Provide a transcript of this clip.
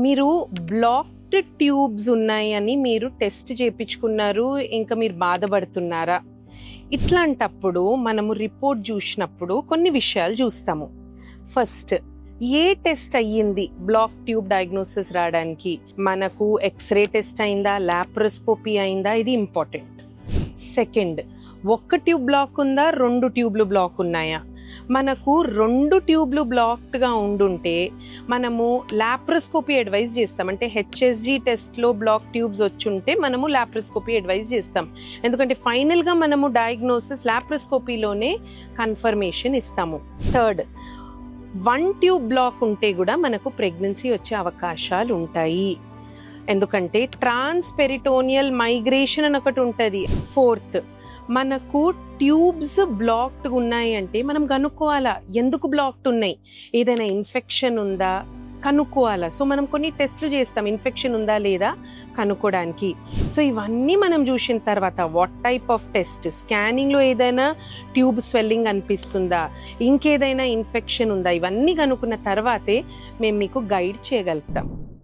మీరు blocked tubes ఉన్నాయని మీరు టెస్ట్ చేయించుకున్నారు ఇంకా మీరు బాధపడుతున్నారా? ఇట్లాంటప్పుడు మనము రిపోర్ట్ చూసినప్పుడు కొన్ని విషయాలు చూస్తాము. ఫస్ట్ ఏ టెస్ట్ అయ్యింది బ్లాక్ ట్యూబ్ డయాగ్నోసిస్ రావడానికి? మనకు ఎక్స్రే టెస్ట్ అయిందా? ల్యాప్రోస్కోపీ అయిందా? ఇది ఇంపార్టెంట్ సెకండ్ ఒక్క ట్యూబ్ బ్లాక్ ఉందా? రెండు ట్యూబ్లు బ్లాక్ ఉన్నాయా? మనకు రెండు ట్యూబ్లు బ్లాక్డ్గా ఉండుంటే మనము లాప్రోస్కోపీ అడ్వైజ్ చేస్తాం. అంటే హెచ్ఎస్జి టెస్ట్లో బ్లాక్ ట్యూబ్స్ వచ్చుంటే మనము ల్యాప్రోస్కోపీ అడ్వైజ్ చేస్తాం. ఎందుకంటే ఫైనల్గా మనము డయాగ్నోసిస్ లాప్రోస్కోపీలోనే కన్ఫర్మేషన్ ఇస్తాము. థర్డ్ వన్ ట్యూబ్ బ్లాక్ ఉంటే కూడా మనకు ప్రెగ్నెన్సీ వచ్చే అవకాశాలు ఉంటాయి. ఎందుకంటే ట్రాన్స్పెరిటోనియల్ మైగ్రేషన్ అని ఒకటి ఉంటుంది. ఫోర్త్ మనకు ట్యూబ్స్ బ్లాక్డ్ ఉన్నాయి అంటే మనం కనుక్కోవాలా? ఎందుకు బ్లాక్డ్ ఉన్నాయి? ఏదైనా ఇన్ఫెక్షన్ ఉందా? కనుక్కోవాలా? సో మనం కొన్ని టెస్ట్లు చేస్తాం. ఇన్ఫెక్షన్ ఉందా లేదా? కనుక్కోవడానికి సో ఇవన్నీ మనం చూసిన తర్వాత వాట్ టైప్ ఆఫ్ టెస్ట్ స్కానింగ్లో ఏదైనా ట్యూబ్ స్వెల్లింగ్ అనిపిస్తుందా? ఇంకేదైనా ఇన్ఫెక్షన్ ఉందా? ఇవన్నీ కనుక్కున్న తర్వాతే మేము మీకు గైడ్ చేయగలుగుతాం.